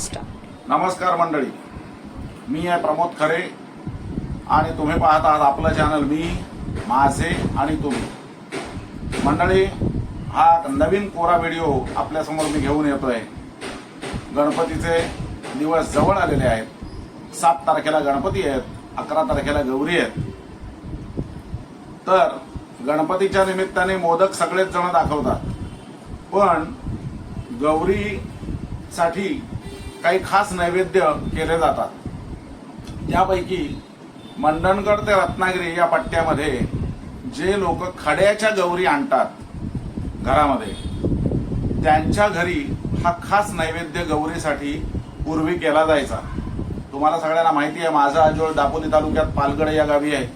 Start नमस्कार मंडळी. मी आहे प्रमोद खरे आणि तुम्ही पाहत आहात आपलं चॅनल मी माझे आणि तुम्ही. मंडळी हा नवीन कोरा व्हिडिओ आपल्यासमोर मी घेऊन येतो आहे गणपतीचे दिवस जवळ आलेले आहेत. सात तारखेला गणपती आहेत अकरा तारखेला गौरी आहेत. तर गणपतीच्या निमित्ताने मोदक सगळेच जण दाखवतात. पण गौरीसाठी काही खास नैवेद्य केले जातात. त्यापैकी मंडणगड ते रत्नागिरी या पट्ट्यामध्ये जे लोक खड्याच्या गौरी आणतात घरामध्ये त्यांच्या घरी हा खास नैवेद्य गौरीसाठी पूर्वी केला जायचा. तुम्हाला सगळ्यांना माहिती आहे माझा आजोळ दापोली तालुक्यात पालगड या गावी आहे.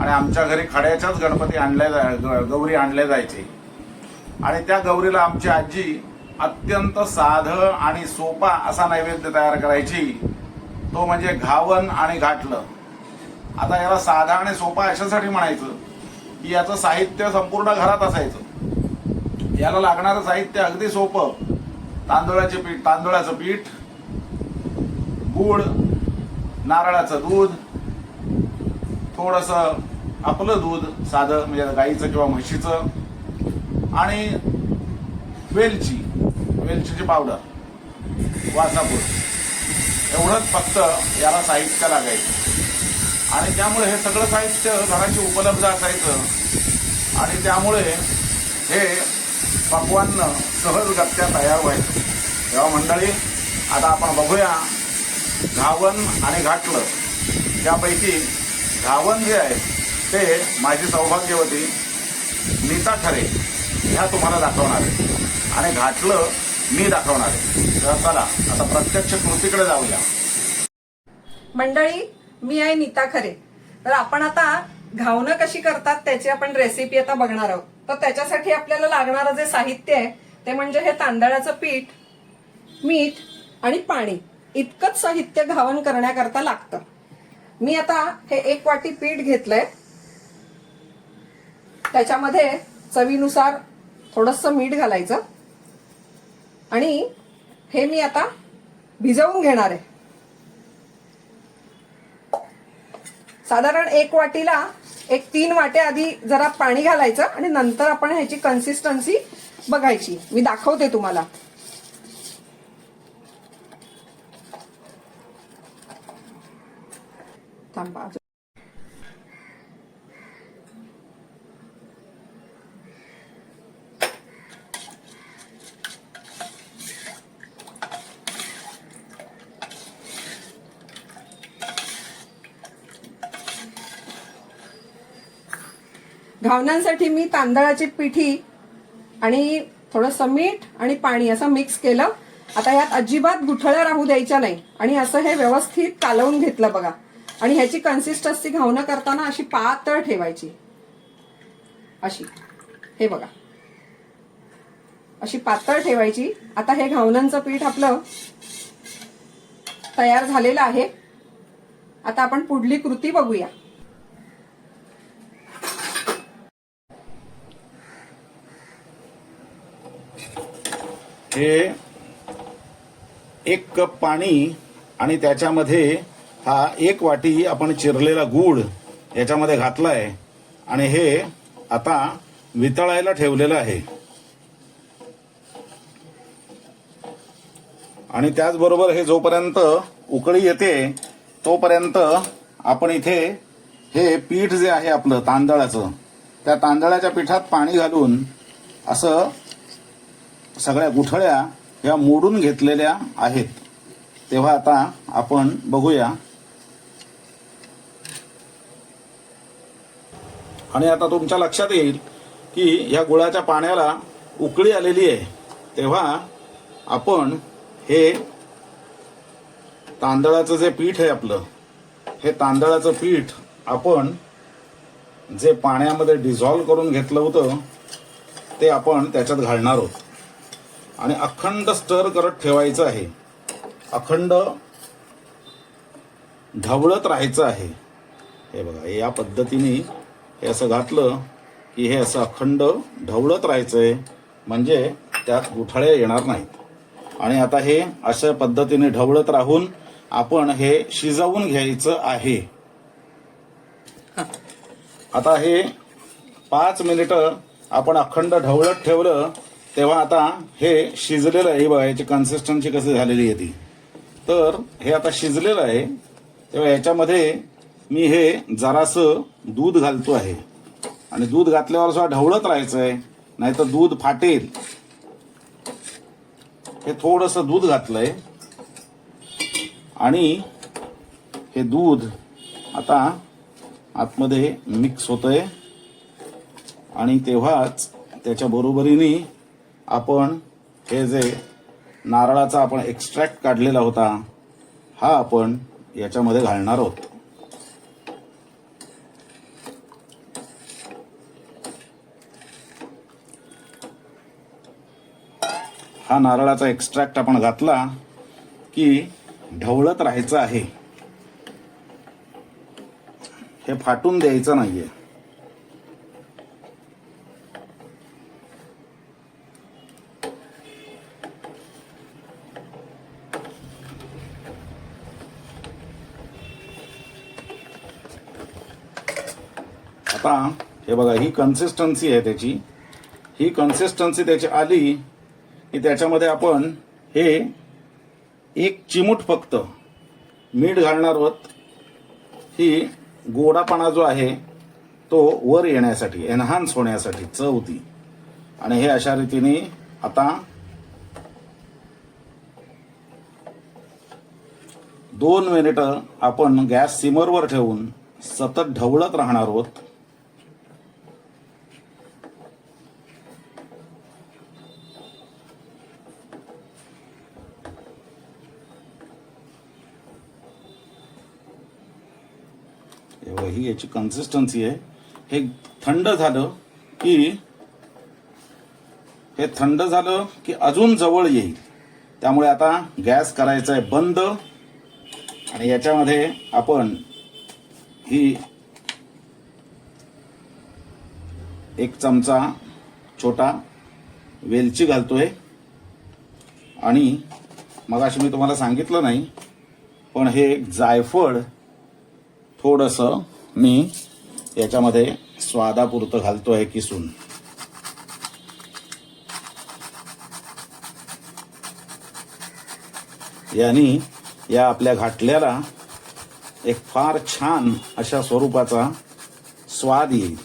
आणि आमच्या घरी खड्याच्याच गणपती आणल्या जा- ग- गौरी आणल्या जायचे. आणि त्या गौरीला आमची आजी अत्यंत साधं आणि सोपा असा नैवेद्य तयार करायची. तो म्हणजे घावन आणि घाटलं. आता याला साधा आणि सोपा अशासाठी म्हणायचं की याचं साहित्य संपूर्ण घरात असायचं. याला लागणारं साहित्य अगदी सोपं. तांदूळाचे पीठ तांदूळाचं पीठ गुळ नारळाचं दूध थोडंसं आपलं दूध साधं म्हणजे गाईचं किंवा म्हशीचं आणि वेलची. वेलचीची पावडर वासापूर एवढंच फक्त याला साहित्य लागायचं. आणि त्यामुळे हे सगळं साहित्य घराची उपलब्ध असायचं. आणि त्यामुळे हे पक्वान्न सहजगत्या तयार व्हायचं. तेव्हा मंडळी आता आपण बघूया घावन आणि घाटलं. त्यापैकी घावन जे आहे ते माझी सौभाग्यवती नीता खरे ह्या तुम्हाला दाखवणार आहे आणि घाटलं मी दाखवणार आहे. तर चला आता प्रत्यक्ष कृतीकडे जाऊया. मंडळी मी आहे नीता खरे. तर आपण आता घावणं कशी करतात त्याची आपण रेसिपी आता बघणार आहोत. तर त्याच्यासाठी आपल्याला लागणारं जे साहित्य आहे ते म्हणजे हे तांदळाचं पीठ मीठ आणि पाणी. इतकंच साहित्य घावण करण्याकरता लागतं. मी आता हे एक वाटी पीठ घेतलंय. त्याच्यामध्ये चवीनुसार थोडस मीठ घालायचं. आणि हे मी आता भिजवून घेणार आहे. साधारण एक वाटीला एक तीन वाटे आधी जरा पाणी घालायचं आणि नंतर आपण ह्याची कन्सिस्टन्सी बघायची. मी दाखवते तुम्हाला. थांबा घावण्यांसाठी मी तांदळाची पिठी आणि थोडंसं मीठ आणि पाणी असं मिक्स केलं. आता यात अजिबात गुठळ्या राहू द्यायच्या नाही. आणि असं हे व्यवस्थित कालवून घेतलं बघा. आणि ह्याची कन्सिस्टन्सी घावणं करताना अशी पातळ ठेवायची. अशी. हे बघा. अशी पातळ ठेवायची. आता हे घावणांचं पीठ आपलं तयार झालेलं आहे. आता आपण पुढली कृती बघूया. हे एक कप पाणी आणि त्याच्यामध्ये हा एक वाटी आपण चिरलेला गूळ याच्यामध्ये घातलाय. आणि हे आता वितळायला ठेवलेलं आहे. आणि त्याचबरोबर हे जोपर्यंत उकळी येते तोपर्यंत आपण इथे हे पीठ जे आहे आपलं तांदळाचं त्या तांदळाच्या पिठात पाणी घालून असं सगळ्या गुठळ्या ह्या मोडून घेतलेल्या आहेत. तेव्हा आता आपण बघूया. आणि आता तुमच्या लक्षात येईल की ह्या गुळाच्या पाण्याला उकळी आलेली आहे. तेव्हा आपण हे तांदळाचं जे पीठ आहे आपलं हे तांदळाचं पीठ आपण जे पाण्यामध्ये डिझॉल्व करून घेतलं होतं ते आपण त्याच्यात घालणार आहोत. आणि अखंड स्टर करत ठेवायचं आहे. अखंड ढवळत राहायचं आहे. हे बघा हे या पद्धतीने हे असं घातलं की हे असं अखंड ढवळत राहायचं आहे म्हणजे त्यात गुठाळे येणार नाहीत. आणि आता हे अशा पद्धतीने ढवळत राहून आपण हे शिजवून घ्यायचं आहे. आता हे पाच मिनिटं आपण अखंड ढवळत ठेवलं तेव्हा आता हे शिजलेलं आहे बघा याची कन्सिस्टन्सी कशी झालेली आहे ती. तर हे आता शिजलेलं आहे तेव्हा याच्यामध्ये मी हे जरासं दूध घालतो आहे. आणि दूध घातल्यावर सुद्धा ढवळत राहायचं आहे नाहीतर दूध फाटेल. हे थोडंसं दूध घातलंय. आणि हे दूध आता आतमध्ये मिक्स होतंय. आणि तेव्हाच त्याच्या बरोबरीने आपण हे जे नारळाचा आपण एक्स्ट्रॅक्ट काढलेला होता हा आपण याच्यामध्ये घालणार आहोत. हा नारळाचा एक्स्ट्रॅक्ट आपण घातला की ढवळत राहायचं आहे. हे फाटून द्यायचं नाहीये. आता हे बघा ही कन्सिस्टन्सी आहे त्याची. ही कन्सिस्टन्सी त्याची आली की त्याच्यामध्ये आपण हे एक चिमूट फक्त मीठ घालणार आहोत. ही गोडापणा जो आहे तो वर येण्यासाठी एनहान्स होण्यासाठी चव ती आणि हे अशा रीतीने आता दोन मिनिटं आपण गॅस सिमरवर ठेवून सतत ढवळत राहणार आहोत. याची कन्सिस्टन्सी आहे. हे थंड झालं की हे थंड झालं की अजून जवळ येईल. त्यामुळे आता गॅस करायचा आहे बंद. आणि याच्यामध्ये आपण ही एक चमचा छोटा वेलची घालतोय. आणि मगाशी मी तुम्हाला सांगितलं नाही पण हे जायफळ थोडंसं मी याच्यामध्ये स्वादापुरतं घालतो आहे किसून. यांनी या आपल्या घाटल्याला एक फार छान अशा स्वरूपाचा स्वाद येईल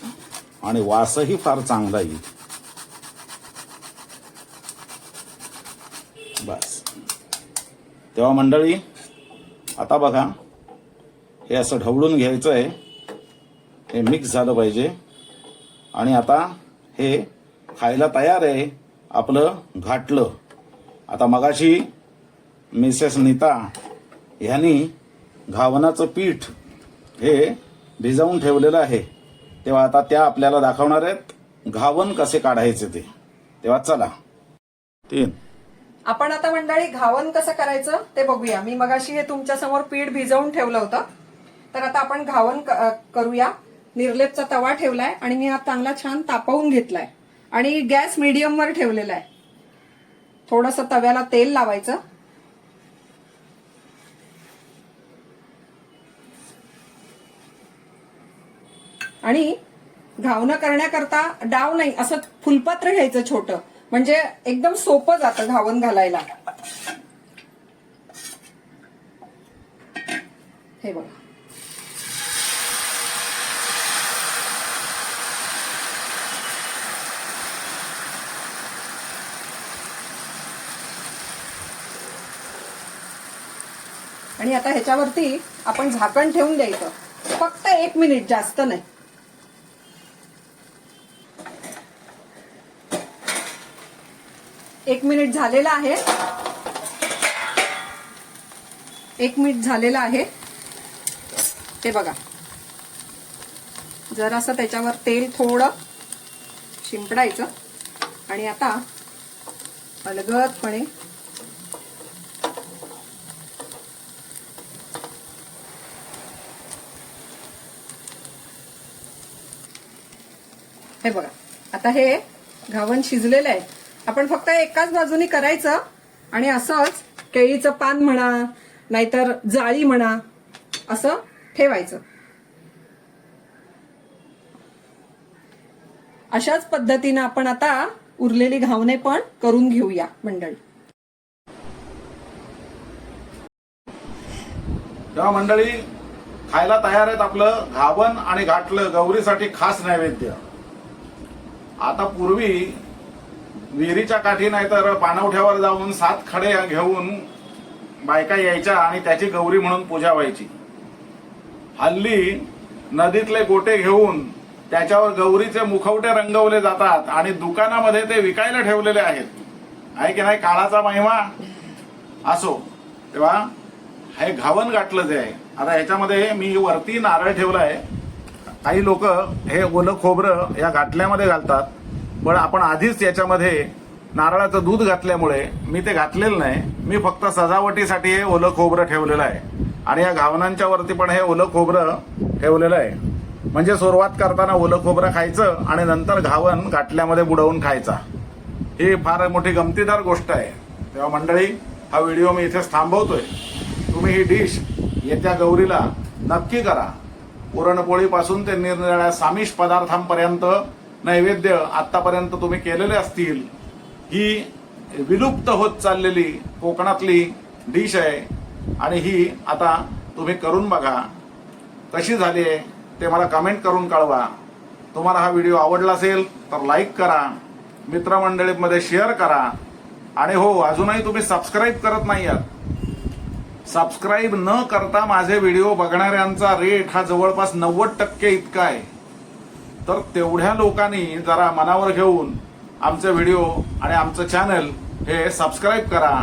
आणि वासही फार चांगला येईल. बस. तेव्हा मंडळी आता बघा हे असं ढवळून घ्यायचं आहे हे मिक्स झालं पाहिजे. आणि आता हे खायला तयार आहे आपलं घाटलं. आता मगाशी मिसेस नीता ह्यांनी घावनाचं पीठ हे भिजवून ठेवलेलं आहे. तेव्हा आता त्या आपल्याला दाखवणार आहेत घावन कसे काढायचे ते. तेव्हा चला. तीन. आपण आता मंडळी घावन कसं करायचं ते बघूया. मी मगाशी हे तुमच्यासमोर पीठ भिजवून ठेवलं होतं. तर आता आपण घावन क- करूया. निर्लेपचा तवा ठेवलाय आणि मी हा चांगला छान तापवून घेतलाय. आणि गॅस मीडियम वर ठेवलेला आहे. थोडस तव्याला तेल लावायचं. आणि घावणं करण्याकरता डाव नाही असं फुलपत्र घ्यायचं छोटं. म्हणजे एकदम सोपं जातं घावन घालायला. हे बघा. आणि आता ह्याच्यावरती आपण झाकण ठेवून द्यायचं. फक्त एक मिनिट जास्त नाही. एक मिनिट झालेला आहे. एक मिनिट झालेला आहे. ते बघा. जरासं त्याच्यावर तेल थोडं शिंपडायचं. आणि आता अलगदपणे हे बघा. आता हे घावन शिजलेलं आहे. आपण फक्त एकाच बाजूनी करायचं आणि असंच केळीचं पान म्हणा नाहीतर जाळी म्हणा असं ठेवायचं. अशाच पद्धतीनं आपण आता उरलेली घावणे पण करून घेऊया मंडळी. तेव्हा मंडळी खायला तयार आहेत आपलं घावन आणि घाटलं गौरीसाठी खास नैवेद्य. आता पूर्वी विहिरीच्या काठी नाही तर पाणवठ्यावर जाऊन सात खडे घेऊन बायका यायच्या आणि त्याची गौरी म्हणून पूजा व्हायची. हल्ली नदीतले गोटे घेऊन त्याच्यावर गौरीचे मुखवटे रंगवले जातात आणि दुकानामध्ये ते विकायला ठेवलेले आहेत. आहे की नाही? काळाचा महिमा असो. तेव्हा हे घावन गाठलं जे आहे. आता ह्याच्यामध्ये मी वरती नारळ ठेवलाय. काही लोक हे ओलं खोबरं या घाटल्यामध्ये घालतात पण आपण आधीच याच्यामध्ये नारळाचं दूध घातल्यामुळे मी ते घातलेलं नाही. मी फक्त सजावटीसाठी हे ओलं खोबरं ठेवलेलं आहे. आणि या घावनांच्या वरती पण हे ओलं खोबरं ठेवलेलं आहे. म्हणजे सुरुवात करताना ओलं खोबरं खायचं आणि नंतर घावन घाटल्यामध्ये बुडवून खायचा. ही फार मोठी गमतीदार गोष्ट आहे. तेव्हा मंडळी हा व्हिडिओ मी इथेच थांबवतोय. तुम्ही ही डिश येत्या गौरीला नक्की करा. पुरणपोळीपासून ते निरनिराळ्या सामिष पदार्थांपर्यंत नैवेद्य आतापर्यंत तुम्ही केलेले असतील. ही विलुप्त होत चाललेली कोकणातली डिश आहे. आणि ही आता तुम्ही करून बघा. कशी झाली आहे ते मला कमेंट करून कळवा. तुम्हाला हा व्हिडिओ आवडला असेल तर लाईक करा. मित्रमंडळीमध्ये शेअर करा. आणि हो अजूनही तुम्ही सबस्क्राईब करत नाही आहात. सबस्क्राईब न करता माझे व्हिडिओ बघणाऱ्यांचा रेट हा जवळपास नव्वद टक्के इतका आहे. तर तेवढ्या लोकांनी जरा मनावर घेऊन आमचे व्हिडिओ आणि आमचं चॅनल हे सबस्क्राईब करा.